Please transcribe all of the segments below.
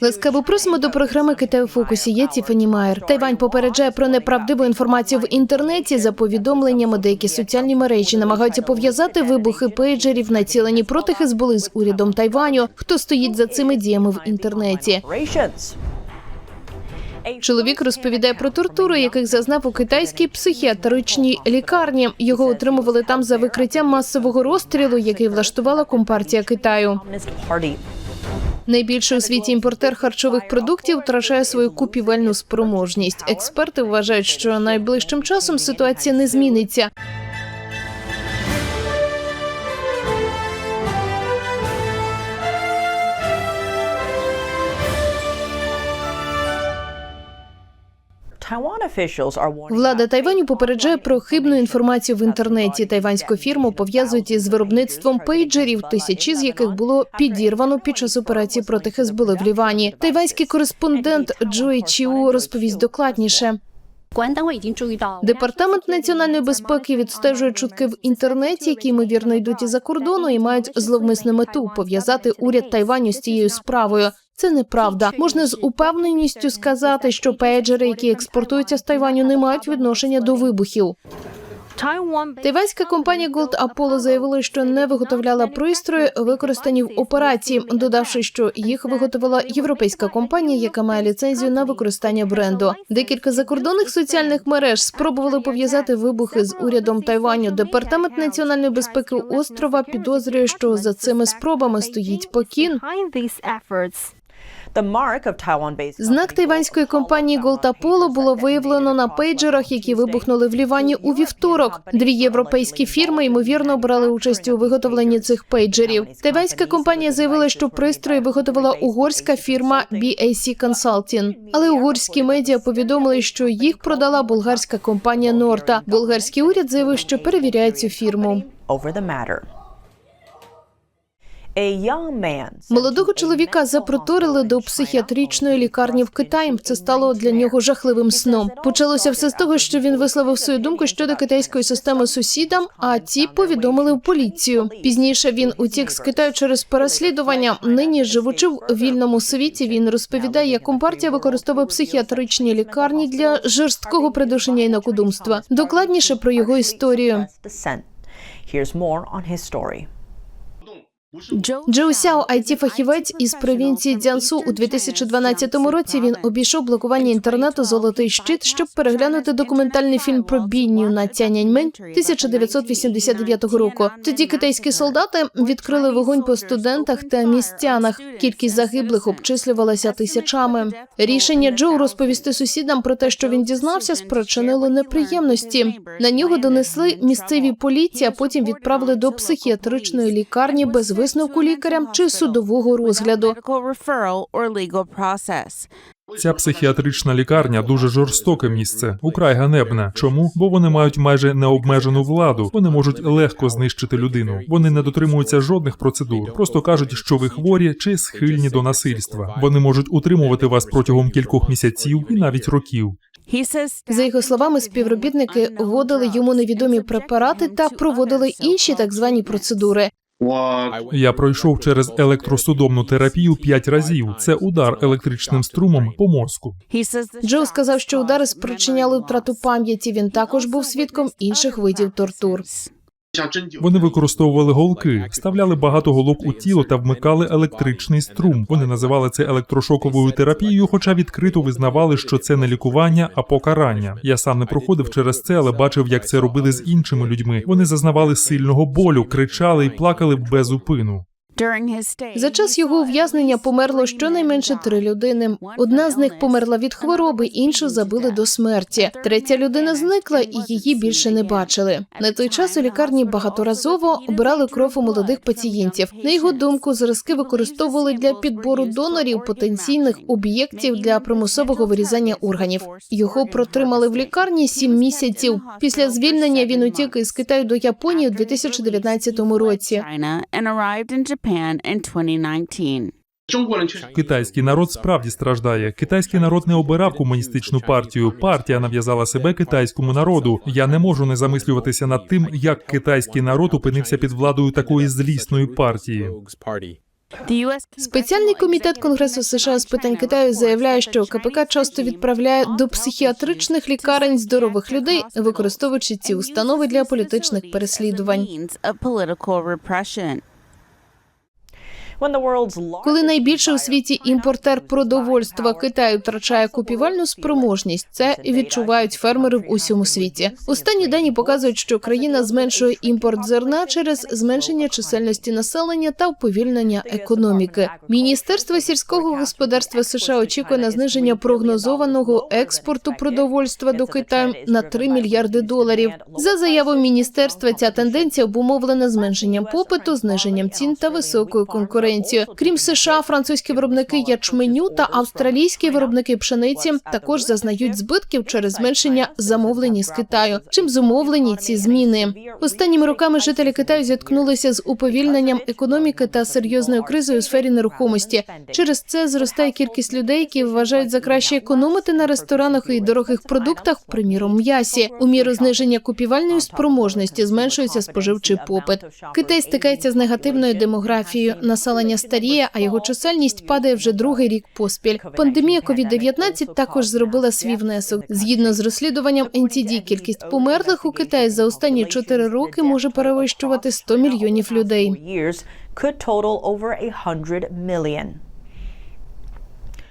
Ласкаво просимо до програми Китай у фокусі. Я Тіфані Майер. Тайвань попереджає про неправдиву інформацію в інтернеті. За повідомленнями, деякі соціальні мережі намагаються пов'язати вибухи пейджерів, націлені проти Хезболи з урядом Тайваню. Хто стоїть за цими діями в інтернеті? Чоловік розповідає про тортури, яких зазнав у китайській психіатричній лікарні. Його отримували там за викриттям масового розстрілу, який влаштувала компартія Китаю. Найбільший у світі імпортер харчових продуктів втрачає свою купівельну спроможність. Експерти вважають, що найближчим часом ситуація не зміниться. Влада Тайваню попереджає про хибну інформацію в інтернеті. Тайванську фірму пов'язують із виробництвом пейджерів, тисячі з яких було підірвано під час операції проти Хезболи в Лівані. Тайванський кореспондент Джої Чіу розповість докладніше. Департамент національної безпеки відстежує чутки в інтернеті, які ймовірно йдуть із за кордону і мають зловмисну мету пов'язати уряд Тайваню з цією справою. Це неправда. Можна з упевненістю сказати, що пейджери, які експортуються з Тайваню, не мають відношення до вибухів. Тайванська компанія Gold Apollo заявила, що не виготовляла пристрої, використані в операції, додавши, що їх виготовила європейська компанія, яка має ліцензію на використання бренду. Декілька закордонних соціальних мереж спробували пов'язати вибухи з урядом Тайваню. Департамент національної безпеки острова підозрює, що за цими спробами стоїть Пекін. Знак тайванської компанії Apollo було виявлено на пейджерах, які вибухнули в Лівані у вівторок. Дві європейські фірми ймовірно брали участь у виготовленні цих пейджерів. Тайванська компанія заявила, що пристрої виготовила угорська фірма BAC Consulting. Але угорські медіа повідомили, що їх продала болгарська компанія Норта. Болгарський уряд заявив, що перевіряє цю фірму. Молодого чоловіка запроторили до психіатричної лікарні в Китаї. Це стало для нього жахливим сном. Почалося все з того, що він висловив свою думку щодо китайської системи сусідам. А ті повідомили в поліцію. Пізніше він утік з Китаю через переслідування. Нині живучи в вільному світі, він розповідає, як компартія використовує психіатричні лікарні для жорсткого придушення інакодумства. Докладніше про його історію. Here's more on his story. Джоу Сяо, it фахівець із провінції Дзянсу у 2012 році. Він обійшов блокування інтернету Золотий щит, щоб переглянути документальний фільм про бійню на Тяньаньмень 1989 року. Тоді китайські солдати відкрили вогонь по студентах та містянах. Кількість загиблих обчислювалася тисячами. Рішення Джоу розповісти сусідам про те, що він дізнався, спричинило неприємності. На нього донесли місцеві поліції, а потім відправили до психіатричної лікарні без висновку лікаря чи судового розгляду. Ця психіатрична лікарня дуже жорстоке місце, украй ганебне. Чому? Бо вони мають майже необмежену владу. Вони можуть легко знищити людину. Вони не дотримуються жодних процедур. Просто кажуть, що ви хворі чи схильні до насильства. Вони можуть утримувати вас протягом кількох місяців і навіть років. За його словами, співробітники вводили йому невідомі препарати та проводили інші так звані процедури. Я пройшов через електросудомну терапію п'ять разів. Це удар електричним струмом по мозку. Джо сказав, що удари спричиняли втрату пам'яті. Він також був свідком інших видів тортур. Вони використовували голки, вставляли багато голок у тіло та вмикали електричний струм. Вони називали це електрошоковою терапією, хоча відкрито визнавали, що це не лікування, а покарання. Я сам не проходив через це, але бачив, як це робили з іншими людьми. Вони зазнавали сильного болю, кричали і плакали без упину. За час його ув'язнення померло щонайменше три людини. Одна з них померла від хвороби, іншу забили до смерті. Третя людина зникла, і її більше не бачили. На той час у лікарні багаторазово обирали кров у молодих пацієнтів. На його думку, зразки використовували для підбору донорів потенційних об'єктів для примусового вирізання органів. Його протримали в лікарні сім місяців. Після звільнення він утік із Китаю до Японії у 2019 році. Japan in 2019. Китайський народ справді страждає. Китайський народ не обирав комуністичну партію. Партія нав'язала себе китайському народу. Я не можу не замислюватися над тим, як китайський народ опинився під владою такої злісної партії. Спеціальний комітет Конгресу США з питань Китаю заявляє, що КПК часто відправляє до психіатричних лікарень здорових людей, використовуючи ці установи для політичних переслідувань. Коли найбільший у світі імпортер продовольства Китай втрачає купівельну спроможність, це відчувають фермери в усьому світі. Останні дані показують, що країна зменшує імпорт зерна через зменшення чисельності населення та уповільнення економіки. Міністерство сільського господарства США очікує на зниження прогнозованого експорту продовольства до Китаю на 3 мільярди доларів. За заявою міністерства, ця тенденція обумовлена зменшенням попиту, зниженням цін та високою конкуренцією. Крім США, французькі виробники ячменю та австралійські виробники пшениці також зазнають збитків через зменшення замовлень з Китаю. Чим зумовлені ці зміни? Останніми роками жителі Китаю зіткнулися з уповільненням економіки та серйозною кризою у сфері нерухомості. Через це зростає кількість людей, які вважають за краще економити на ресторанах і дорогих продуктах, приміром м'ясі. У міру зниження купівельної спроможності зменшується споживчий попит. Китай стикається з негативною демографією. Населення старіє, а його чисельність падає вже другий рік поспіль. Пандемія COVID-19 також зробила свій внесок. Згідно з розслідуванням NTD, кількість померлих у Китаї за останні чотири роки може перевищувати 100 мільйонів людей.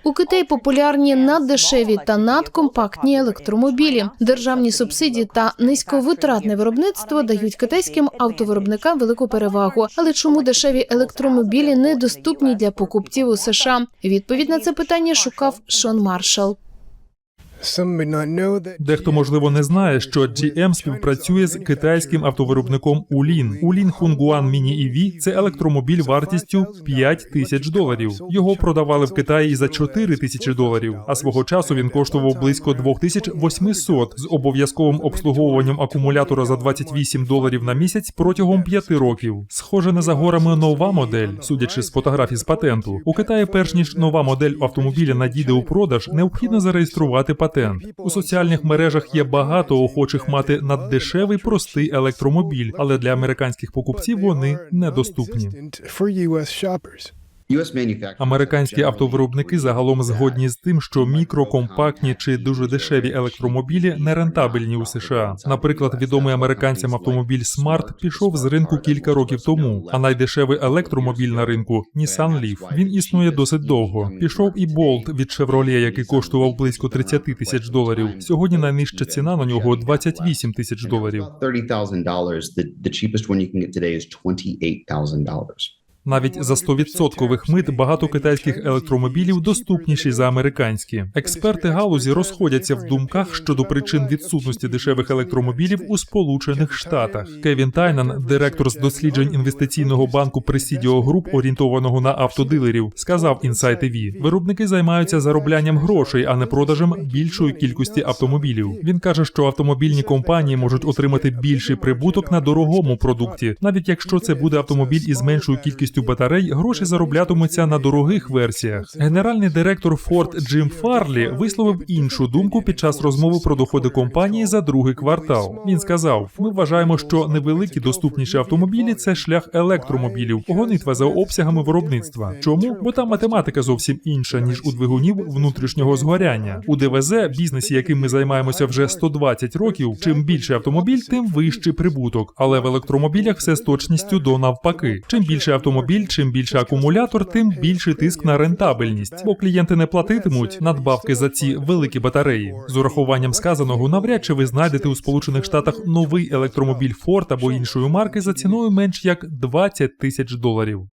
У Китаї популярні наддешеві та надкомпактні електромобілі. Державні субсидії та низьковитратне виробництво дають китайським автовиробникам велику перевагу. Але чому дешеві електромобілі недоступні для покупців у США? Відповідь на це питання шукав Шон Маршал. Дехто можливо не знає, що GM співпрацює з китайським автовиробником Улін. Улін Хунгуан Міні EV – це електромобіль вартістю 5 тисяч доларів. Його продавали в Китаї за 4 тисячі доларів. А свого часу він коштував близько 2800 з обов'язковим обслуговуванням акумулятора за 28 доларів на місяць протягом 5 років. Схоже не за горами нова модель, судячи з фотографій з патенту. У Китаї, перш ніж нова модель автомобіля надійде у продаж, необхідно зареєструвати патент. У соціальних мережах є багато охочих мати наддешевий простий електромобіль, але для американських покупців вони недоступні. Американські автовиробники загалом згодні з тим, що мікрокомпактні чи дуже дешеві електромобілі не рентабельні у США. Наприклад, відомий американцям автомобіль Smart пішов з ринку кілька років тому, а найдешевий електромобіль на ринку Nissan Leaf. Він існує досить довго. Пішов і Bolt від Chevrolet, який коштував близько 30 тисяч доларів. Сьогодні найнижча ціна на нього 28 тисяч доларів. Навіть за 100% мит багато китайських електромобілів доступніші за американські. Експерти галузі розходяться в думках щодо причин відсутності дешевих електромобілів у Сполучених Штатах. Кевін Тайнан, директор з досліджень інвестиційного банку Presidio Group, орієнтованого на автодилерів, сказав Insight TV, виробники займаються зароблянням грошей, а не продажем більшої кількості автомобілів. Він каже, що автомобільні компанії можуть отримати більший прибуток на дорогому продукті, навіть якщо це буде автомобіль із меншою кількістю батарей, гроші зароблятимуться на дорогих версіях. Генеральний директор Ford Джим Фарлі висловив іншу думку під час розмови про доходи компанії за другий квартал. Він сказав: Ми вважаємо, що невеликі доступніші автомобілі це шлях електромобілів, гонитва за обсягами виробництва. Чому? Бо там математика зовсім інша ніж у двигунів внутрішнього згоряння. У ДВЗ, бізнесі, яким ми займаємося вже 120 років. Чим більше автомобіль, тим вищий прибуток. Але в електромобілях все з точністю до навпаки. Чим більше автомобіль, чим більше акумулятор, тим більший тиск на рентабельність, бо клієнти не платитимуть надбавки за ці великі батареї. З урахуванням сказаного, навряд чи ви знайдете у Сполучених Штатах новий електромобіль Ford або іншої марки за ціною менш як 20 тисяч доларів.